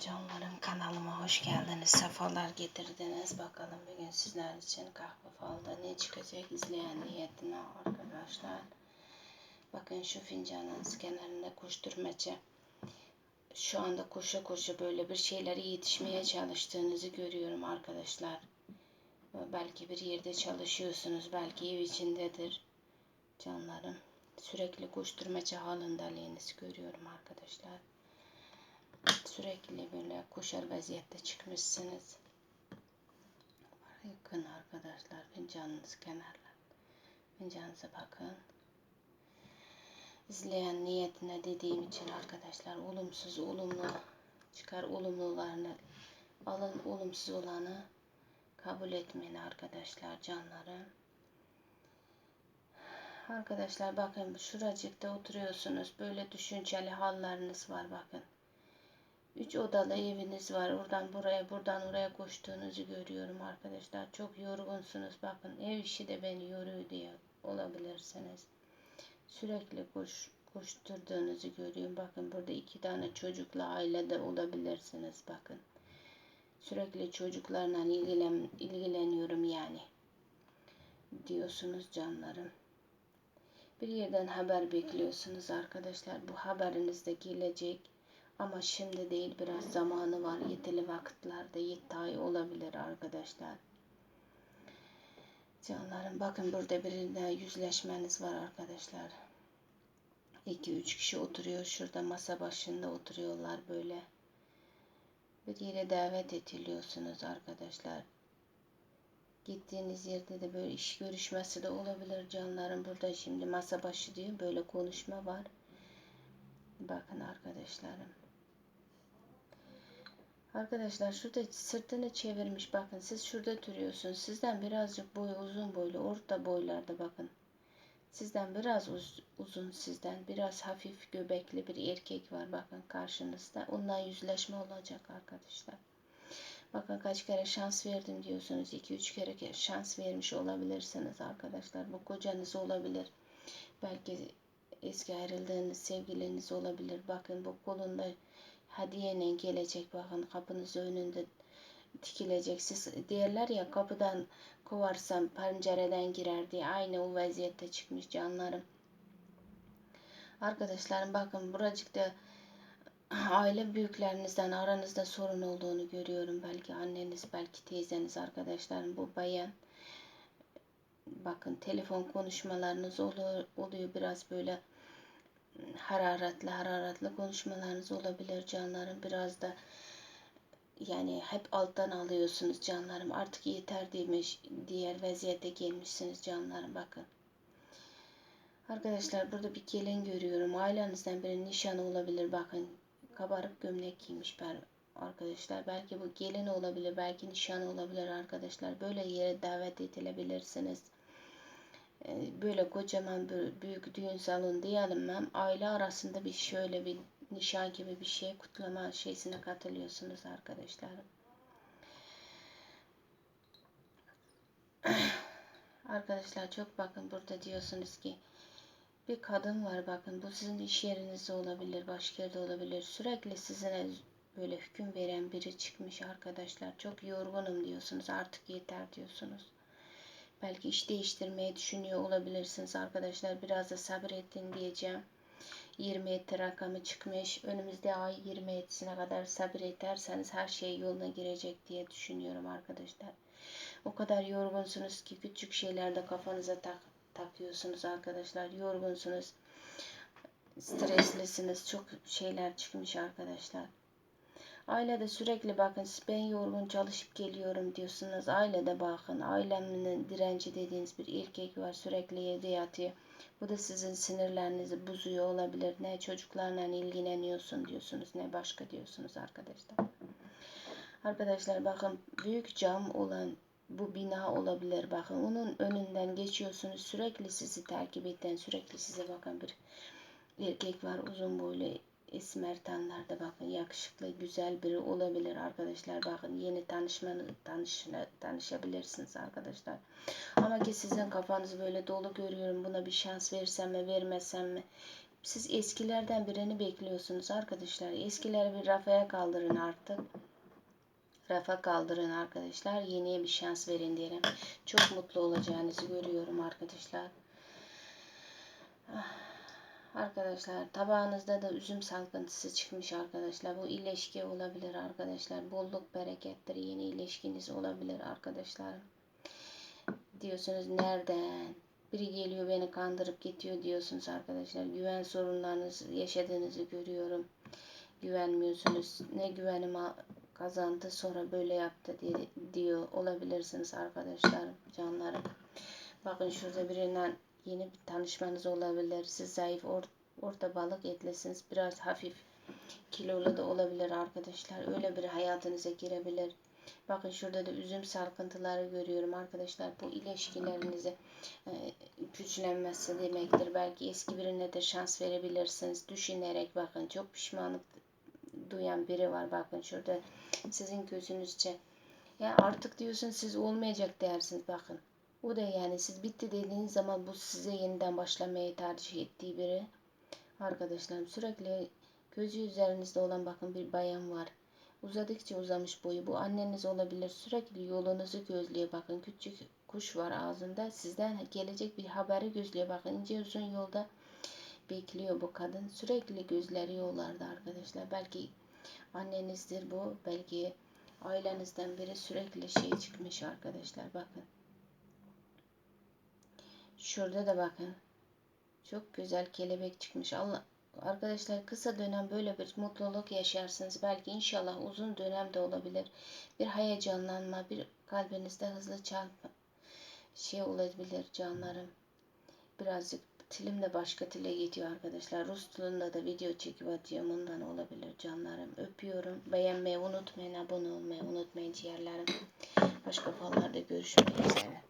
canlarım kanalıma hoş geldiniz. Sefalar getirdiniz. Bakalım bugün sizler için kahve falda ne çıkacak izleyen niyetine arkadaşlar. Bakın şu fincanın kenarında koşturmaca. Şu anda koşa koşa böyle bir şeyleri yetişmeye çalıştığınızı görüyorum arkadaşlar. Belki bir yerde çalışıyorsunuz. Belki ev içindedir. Canlarım. Sürekli koşturmaca halindeliğinizi görüyorum arkadaşlar sürekli böyle koşar vaziyette çıkmışsınız. Yakın arkadaşlar fincanınız kenarlar. Fincanınıza bakın. İzleyen niyetine dediğim için arkadaşlar olumsuz olumlu çıkar olumlularını alın olumsuz olanı kabul etmeyin arkadaşlar canlarım. Arkadaşlar bakın şuracıkta oturuyorsunuz. Böyle düşünceli halleriniz var bakın. Üç odalı eviniz var. Oradan buraya, buradan oraya koştuğunuzu görüyorum arkadaşlar. Çok yorgunsunuz. Bakın ev işi de beni yoruyor diye olabilirsiniz. Sürekli koş, koşturduğunuzu görüyorum. Bakın burada iki tane çocukla ailede olabilirsiniz. Bakın. Sürekli çocuklarla ilgilen, ilgileniyorum yani. Diyorsunuz canlarım. Bir yerden haber bekliyorsunuz arkadaşlar. Bu haberiniz de gelecek ama şimdi değil biraz zamanı var. Yetili vakitlerde 7 ay olabilir arkadaşlar. Canlarım bakın burada birinde yüzleşmeniz var arkadaşlar. 2-3 kişi oturuyor. Şurada masa başında oturuyorlar böyle. Bir yere davet ediliyorsunuz arkadaşlar. Gittiğiniz yerde de böyle iş görüşmesi de olabilir canlarım. Burada şimdi masa başı diyor. Böyle konuşma var. Bakın arkadaşlarım. Arkadaşlar şurada sırtını çevirmiş bakın siz şurada duruyorsunuz. Sizden birazcık boyu uzun boylu orta boylarda bakın. Sizden biraz uz, uzun sizden biraz hafif göbekli bir erkek var bakın karşınızda. Ondan yüzleşme olacak arkadaşlar. Bakın kaç kere şans verdim diyorsunuz. 2-3 kere şans vermiş olabilirsiniz arkadaşlar. Bu kocanız olabilir. Belki eski ayrıldığınız sevgiliniz olabilir. Bakın bu kolunda hediyeyle gelecek bakın kapınız önünde dikilecek. Siz diyorlar ya kapıdan kovarsam pencereden girer diye aynı o vaziyette çıkmış canlarım. Arkadaşlarım bakın buracıkta aile büyüklerinizden aranızda sorun olduğunu görüyorum. Belki anneniz, belki teyzeniz, arkadaşlarım bu bayan. Bakın telefon konuşmalarınız oluyor, oluyor biraz böyle hararetli hararetli konuşmalarınız olabilir canlarım. Biraz da yani hep alttan alıyorsunuz canlarım. Artık yeter demiş diğer vaziyete gelmişsiniz canlarım bakın. Arkadaşlar burada bir gelin görüyorum. Ailenizden biri nişanı olabilir bakın. Kabarık gömlek giymiş arkadaşlar. Belki bu gelin olabilir, belki nişan olabilir arkadaşlar. Böyle yere davet edilebilirsiniz. Ee, böyle kocaman bir büyük düğün salonu diyelim ben aile arasında bir şöyle bir nişan gibi bir şey kutlama şeysine katılıyorsunuz arkadaşlar. Arkadaşlar çok bakın burada diyorsunuz ki bir kadın var bakın bu sizin iş yerinizde olabilir başka yerde olabilir sürekli size böyle hüküm veren biri çıkmış arkadaşlar çok yorgunum diyorsunuz artık yeter diyorsunuz. Belki iş değiştirmeyi düşünüyor olabilirsiniz arkadaşlar. Biraz da sabrettin diyeceğim. 27 rakamı çıkmış. Önümüzde ay 27'sine kadar sabrederseniz her şey yoluna girecek diye düşünüyorum arkadaşlar. O kadar yorgunsunuz ki küçük şeylerde kafanıza tak, takıyorsunuz arkadaşlar. Yorgunsunuz. Streslisiniz. Çok şeyler çıkmış arkadaşlar. Ailede sürekli bakın ben yorgun çalışıp geliyorum diyorsunuz. Ailede bakın ailemin direnci dediğiniz bir erkek var sürekli evde yatıyor. Bu da sizin sinirlerinizi bozuyor olabilir. Ne çocuklarla ilgileniyorsun diyorsunuz ne başka diyorsunuz arkadaşlar. Arkadaşlar bakın büyük cam olan bu bina olabilir. Bakın onun önünden geçiyorsunuz. Sürekli sizi takip eden, sürekli size bakan bir erkek var. Uzun boylu esmer tenlerde bakın yakışıklı güzel biri olabilir arkadaşlar bakın yeni tanışmanı tanış, tanışabilirsiniz arkadaşlar ama ki sizin kafanız böyle dolu görüyorum buna bir şans versem mi vermesem mi Siz eskilerden birini bekliyorsunuz arkadaşlar. Eskileri bir rafaya kaldırın artık. Rafa kaldırın arkadaşlar. Yeniye bir şans verin diyelim. Çok mutlu olacağınızı görüyorum arkadaşlar. Ah, Arkadaşlar tabağınızda da üzüm salkıntısı çıkmış arkadaşlar. Bu ilişki olabilir arkadaşlar. Bolluk berekettir. Yeni ilişkiniz olabilir arkadaşlar. Diyorsunuz nereden? Biri geliyor beni kandırıp gidiyor diyorsunuz arkadaşlar. Güven sorunlarınız yaşadığınızı görüyorum. Güvenmiyorsunuz. Ne güvenim kazandı sonra böyle yaptı diye diyor olabilirsiniz arkadaşlar canlarım. Bakın şurada birinden yeni bir tanışmanız olabilir. Siz zayıf or orta balık etlisiniz. Biraz hafif kilolu da olabilir arkadaşlar. Öyle bir hayatınıza girebilir. Bakın şurada da üzüm sarkıntıları görüyorum arkadaşlar. Bu ilişkilerinize e, güçlenmesi demektir. Belki eski birine de şans verebilirsiniz. Düşünerek bakın. Çok pişmanlık duyan biri var. Bakın şurada sizin gözünüzce. Ya artık diyorsun siz olmayacak dersiniz bakın. O da yani siz bitti dediğiniz zaman bu size yeniden başlamayı tercih ettiği biri. Arkadaşlarım sürekli gözü üzerinizde olan bakın bir bayan var. Uzadıkça uzamış boyu. Bu anneniz olabilir. Sürekli yolunuzu gözlüyor. Bakın küçük kuş var ağzında. Sizden gelecek bir haberi gözlüyor. Bakın ince uzun yolda bekliyor bu kadın. Sürekli gözleri yollarda arkadaşlar. Belki annenizdir bu. Belki ailenizden biri sürekli şey çıkmış arkadaşlar. Bakın. Şurada da bakın. Çok güzel kelebek çıkmış. Allah Arkadaşlar kısa dönem böyle bir mutluluk yaşarsınız. Belki inşallah uzun dönemde olabilir. Bir heyecanlanma, bir kalbinizde hızlı çarpma şey olabilir canlarım. Birazcık tilim de başka tile gidiyor arkadaşlar. Rus dilinde de video çekip atıyorum. Ondan olabilir canlarım. Öpüyorum. Beğenmeyi unutmayın. Abone olmayı unutmayın ciğerlerim. Başka fallarda görüşmek üzere.